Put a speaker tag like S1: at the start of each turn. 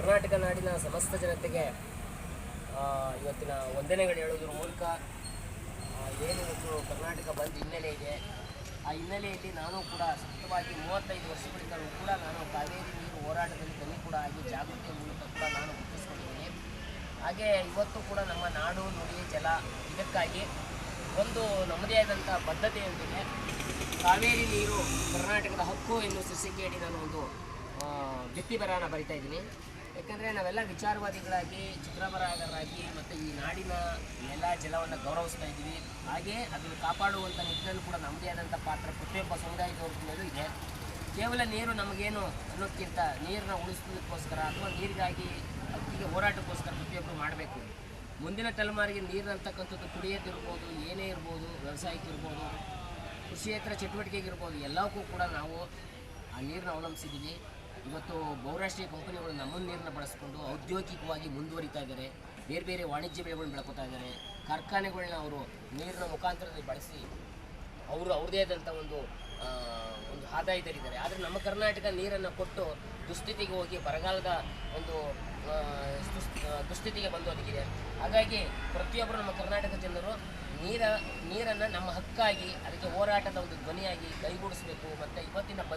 S1: ಕರ್ನಾಟಕ ನಾಡಿನ ಸಮಸ್ತ ಜನತೆಗೆ ಇವತ್ತಿನ ವಂದನೆಗಳು ಹೇಳೋದ್ರ ಮೂಲಕ ಏನು ಇವತ್ತು ಕರ್ನಾಟಕ ಬಂದ ಹಿನ್ನೆಲೆ ಇದೆ. ಆ ಹಿನ್ನೆಲೆಯಲ್ಲಿ ನಾನು ಕೂಡ ಸತತವಾಗಿ ಮೂವತ್ತೈದು ವರ್ಷಗಳಿಂದಲೂ ಕೂಡ ನಾನು ಕಾವೇರಿ ನೀರು ಹೋರಾಟದಲ್ಲಿ ಧ್ವನಿ ಕೂಡ ಆಗಿ ಜಾಗೃತಿಯ ಮೂಲಕ ಕೂಡ ನಾನು ಗುರುತಿಸ್ಕೊಂಡಿದ್ದೀನಿ. ಹಾಗೆ ಇವತ್ತು ಕೂಡ ನಮ್ಮ ನಾಡು, ನುಡಿ, ಜಲ, ಇದಕ್ಕಾಗಿ ಒಂದು ನಮ್ಮದೇ ಆದಂಥ ಬದ್ಧತೆಯೊಂದಿಗೆ ಕಾವೇರಿ ನೀರು ಕರ್ನಾಟಕದ ಹಕ್ಕು ಎನ್ನುವ ಶೀರ್ಷಿಕೆಯಡಿ ನಾನು ಒಂದು ಭಿತ್ತಿ ಬರಹನ ಬರಿತಾ ಇದ್ದೀನಿ. ಯಾಕಂದರೆ ನಾವೆಲ್ಲ ವಿಚಾರವಾದಿಗಳಾಗಿ ಚಿತ್ರಬರಹಗಾರರಾಗಿ ಮತ್ತು ಈ ನಾಡಿನ ಎಲ್ಲ ಜಲವನ್ನು ಗೌರವಿಸ್ತಾ ಇದ್ದೀವಿ. ಹಾಗೆ ಅದನ್ನು ಕಾಪಾಡುವಂಥ ನಿಟ್ಟಿನಲ್ಲೂ ಕೂಡ ನಮ್ಮದೇ ಆದಂಥ ಪಾತ್ರ ಪ್ರತಿಯೊಬ್ಬ ಸಮುದಾಯದವ್ರ ಮೇಲೂ ಇದೆ. ಕೇವಲ ನೀರು ನಮಗೇನು ಅನ್ನೋದಕ್ಕಿಂತ ನೀರನ್ನ ಉಳಿಸೋದಕ್ಕೋಸ್ಕರ ಅಥವಾ ನೀರಿಗಾಗಿ ಅಕ್ಕಿಗೆ ಹೋರಾಟಕ್ಕೋಸ್ಕರ ಪ್ರತಿಯೊಬ್ಬರು ಮಾಡಬೇಕು. ಮುಂದಿನ ತಲೆಮಾರಿಗೆ ನೀರು ಅಂತಕ್ಕಂಥದ್ದು ಕುಡಿಯೋದಿರ್ಬೋದು, ಏನೇ ಇರ್ಬೋದು ವ್ಯವಸಾಯಕ್ಕೆ ಇರ್ಬೋದು ಕೃಷಿಯೇತರ ಚಟುವಟಿಕೆಗಿರ್ಬೋದು, ಎಲ್ಲವಕ್ಕೂ ಕೂಡ ನಾವು ಆ ನೀರನ್ನ ಅವಲಂಬಿಸಿದ್ದೀವಿ. ಇವತ್ತು ಬಹುರಾಷ್ಟ್ರೀಯ ಕಂಪನಿಗಳು ನಮ್ಮ ನೀರನ್ನು ಬಳಸಿಕೊಂಡು ಔದ್ಯೋಗಿಕವಾಗಿ ಮುಂದುವರಿತಾ ಇದ್ದಾರೆ. ಬೇರೆ ಬೇರೆ ವಾಣಿಜ್ಯ ಬೆಳೆಗಳನ್ನ ಬೆಳ್ಕೊತಾ ಇದ್ದಾರೆ. ಕಾರ್ಖಾನೆಗಳನ್ನ ಅವರು ನೀರಿನ ಮುಖಾಂತರದಲ್ಲಿ ಬಳಸಿ ಅವರು ಅವ್ರದೇ ಆದಂಥ ಒಂದು ಒಂದು ಆದಾಯ ಆದಾಯದಲ್ಲಿದ್ದಾರೆ. ಆದರೆ ನಮ್ಮ ಕರ್ನಾಟಕ ನೀರನ್ನು ಕೊಟ್ಟು ದುಸ್ಥಿತಿಗೆ ಹೋಗಿ ಬರಗಾಲದ ಒಂದು ದುಸ್ಥಿತಿಗೆ ಬಂದು ಅದಕ್ಕಿದೆ ಹಾಗಾಗಿ ಪ್ರತಿಯೊಬ್ಬರು ನಮ್ಮ ಕರ್ನಾಟಕ ಜನರು ನೀರ, ನೀರನ್ನು ನಮ್ಮ ಹಕ್ಕಾಗಿ, ಅದಕ್ಕೆ ಹೋರಾಟದ ಒಂದು ಧ್ವನಿಯಾಗಿ ಕೈಗೂಡಿಸಬೇಕು. ಮತ್ತು ಇವತ್ತಿನ